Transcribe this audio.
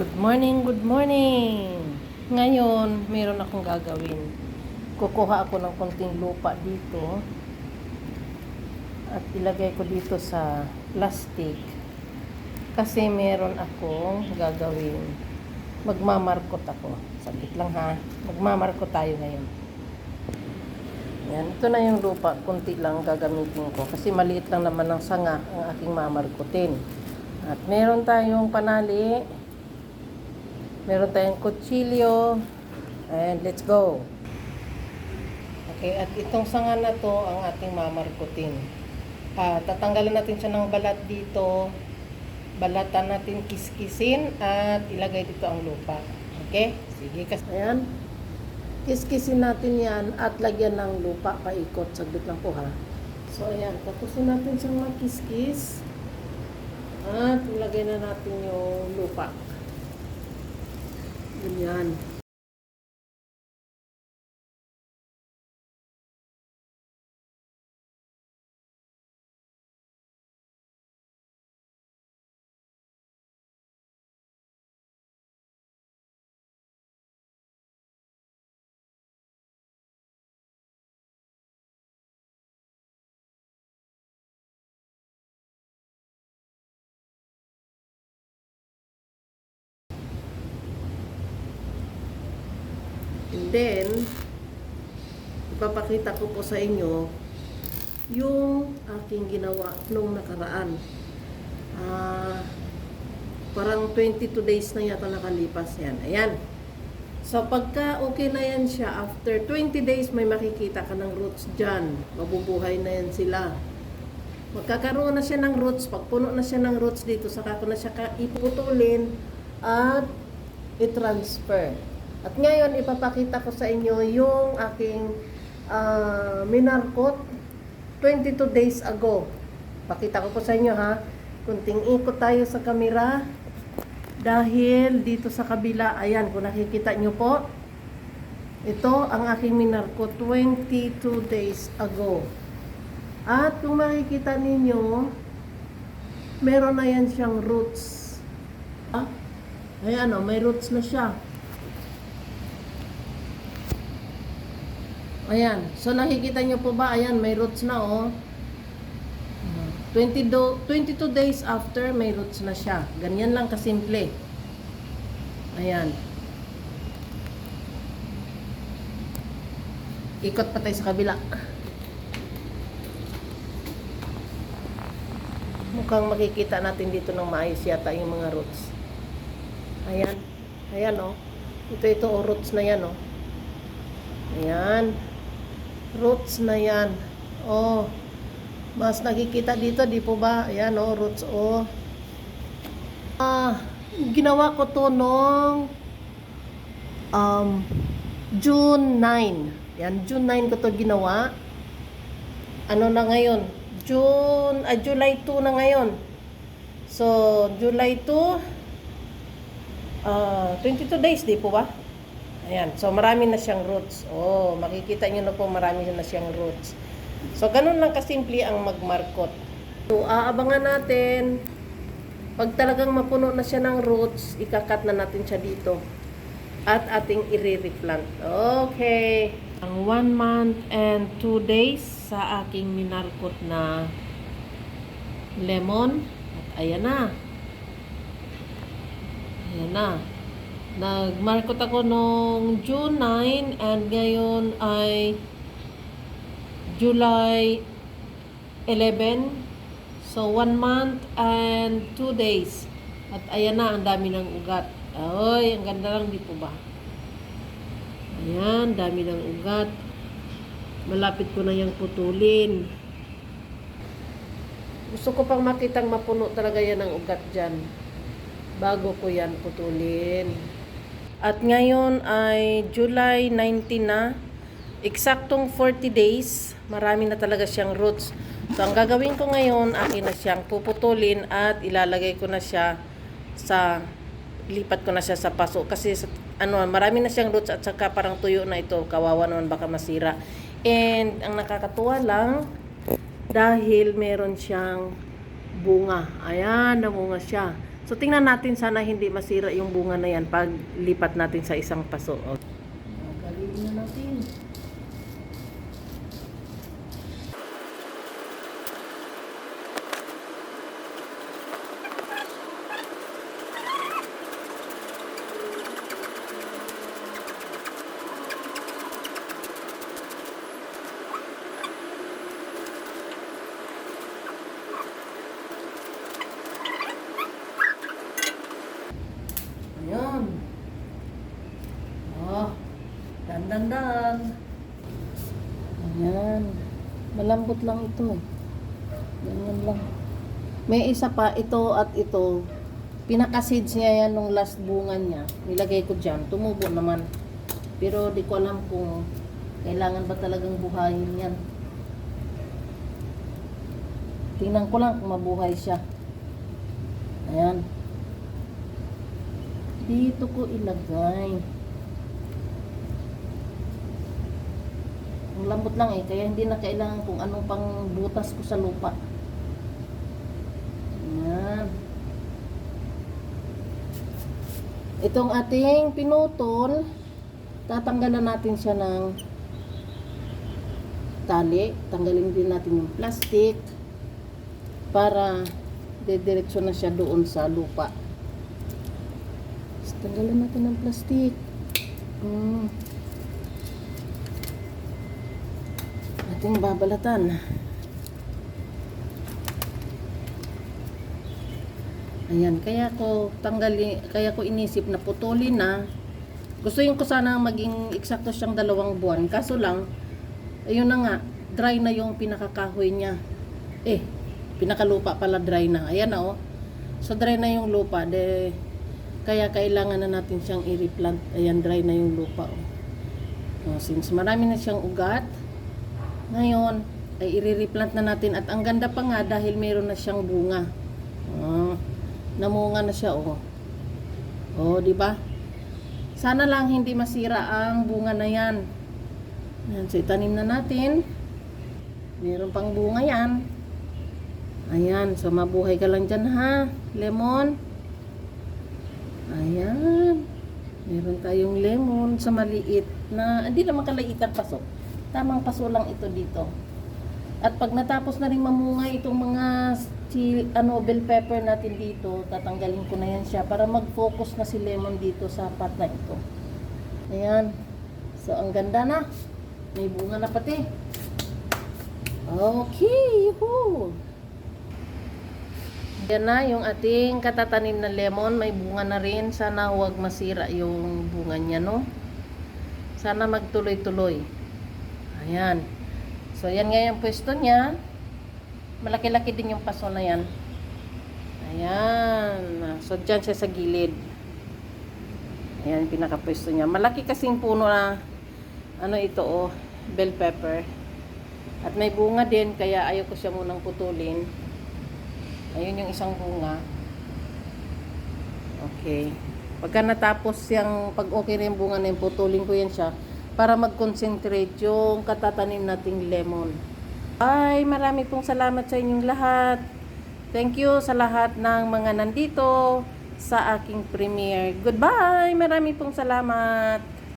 Good morning, good morning. Ngayon, meron akong gagawin. Kukuha ako ng konting lupa dito at ilagay ko dito sa plastic kasi meron akong gagawin. Magmamarkot ako. Saglit lang ha. Magmamarkot tayo ngayon. Yan, ito na yung lupa. Kunti lang gagamitin ko kasi maliit lang naman ng sanga ang aking mamarkutin. At meron tayong panali. Meron tayong kutsilyo. And let's go. Okay, at itong sanga na to ang ating mamarkutin. Ah, tatanggalin natin siya ng balat dito. Balatan natin kiskisin at ilagay dito ang lupa. Okay? Sige, kasi ayan. Kiskisin natin yan at lagyan ng lupa paikot. Saglit lang po ha. So ayan, tapusin natin siyang makiskis. At ilagay na natin yung lupa. Ganyan. Then, ipapakita ko po sa inyo yung aking ginawa nung nakaraan. Ah, parang 22 days na yata nakalipas yan. Ayan. So, pagka okay na yan siya, after 20 days, may makikita ka ng roots dyan. Mabubuhay na yan sila. Magkakaroon na siya ng roots. Pag puno na siya ng roots dito, saka ko na siya iputulin at i-transfer. At ngayon, ipapakita ko sa inyo yung aking ah, minarkot 22 days ago. Pakita ko po sa inyo ha. Kunting ikot tayo sa kamera. Dahil dito sa kabila, ayan, kung nakikita nyo po, ito ang aking minarkot 22 days ago. At kung makikita ninyo, meron na yan siyang roots. Ah, ayan o, may roots na siya. Ayan. So nakikita nyo po ba? Ayan, may roots na oh. 20 do, 22 days after, may roots na siya. Ganyan lang kasimple. Ayan. Ikot pa tayo sa kabila. Mukhang makikita natin dito ng maayos yata yung mga roots. Ayan. Ayan oh. Ito ito oh, roots na yan oh. Ayan. Roots na yan. Oh. Mas nakikita dito, di po ba? Ayan oh, roots oh. Ah, ginawa ko to nung um, June 9. Yan, June 9 ko to ginawa. Ano na ngayon? June, ah, July 2 na ngayon. So, July 2, ah 22 days, di po ba? Ayan, so marami na siyang roots. Oh, makikita niyo na po marami na siyang roots. So, ganun lang kasimple ang magmarkot. So, aabangan natin. Pag talagang mapuno na siya ng roots, ikakat na natin siya dito. At ating i-replant. Okay. Ang 1 month and 2 days sa aking minarkot na lemon. At ayan na. Ayan na. Nagmarkot ako nung June 9 and ngayon ay July 11. So, 1 month and 2 days. At ayan na, ang dami ng ugat. Ay, ang ganda lang dito ba? Ayan, dami ng ugat. Malapit ko na yung putulin. Gusto ko pang makitang mapuno talaga yan ng ugat dyan. Bago ko yan putulin. At ngayon ay July 19 na. Eksaktong 40 days. Marami na talaga siyang roots. So, ang gagawin ko ngayon, akin na siyang puputulin at ilalagay ko na siya sa, lipat ko na siya sa paso. Kasi, sa, ano, marami na siyang roots at saka parang tuyo na ito. Kawawa naman baka masira. And, ang nakakatuwa lang, dahil meron siyang bunga. Ayan, namunga siya. So tingnan natin sana hindi masira yung bunga na yan pag lipat natin sa isang paso. O. Galawin na natin. Ayan. Oh, dan dan dan. Ayan. Malambot lang ito. eh. Ganyan lang. May isa pa, ito at ito. Pinaka-seeds niya yan nung last bunga niya. Nilagay ko dyan. Tumubo naman. Pero di ko alam kung kailangan ba talagang buhayin yan. Tingnan ko lang kung mabuhay siya. Ayan. Dito ko ilagay. Ang lambot lang eh, kaya hindi na kailangan kung anong pang butas ko sa lupa. Ayan. Itong ating pinutol, tatanggalan natin siya ng tali. Tanggalin din natin yung plastic para dediretso na siya doon sa lupa. Tanggalan natin ng plastic. Mm. Ating babalatan. Ayan, kaya ko tanggalin, kaya ko inisip na putulin na. Gusto yung ko sana maging eksakto siyang dalawang buwan. Kaso lang, ayun na nga, dry na yung pinakakahoy niya. Eh, pinakalupa pala dry na. Ayan na oh. So dry na yung lupa. De, kaya kailangan na natin siyang i-replant. Ayan, dry na yung lupa. Oh. Oh, since marami na siyang ugat, ngayon, ay i-replant na natin. At ang ganda pa nga dahil meron na siyang bunga. Oh, namunga na siya, oh. Oh, di ba? Sana lang hindi masira ang bunga na yan. Ayan, so itanim na natin. Meron pang bunga yan. Ayan, so mabuhay ka lang dyan ha, lemon. Ayan. Meron tayong lemon sa maliit na, hindi naman kalaitan paso. Tamang paso lang ito dito. At pag natapos na rin mamunga itong mga si, ano, bell pepper natin dito, tatanggalin ko na yan siya para mag-focus na si lemon dito sa part na ito. Ayan. So, ang ganda na. May bunga na pati. Okay, yuhu. Yan na yung ating katatanim na lemon. May bunga na rin. Sana huwag masira yung bunga niya, no? Sana magtuloy-tuloy. Ayan. So, yan nga yung pwesto niya. Malaki-laki din yung paso na yan. Ayan. So, dyan siya sa gilid. Ayan, pinakapwesto niya. Malaki kasing puno na, ano ito, oh, bell pepper. At may bunga din, kaya ayaw ko siya munang putulin. Ayun yung isang bunga. Okay. Pagka natapos yung, pag okay na yung bunga na yung putulin ko yan siya, para mag-concentrate yung katatanim nating lemon. Ay, marami pong salamat sa inyong lahat. Thank you sa lahat ng mga nandito sa aking premiere. Goodbye! Marami pong salamat.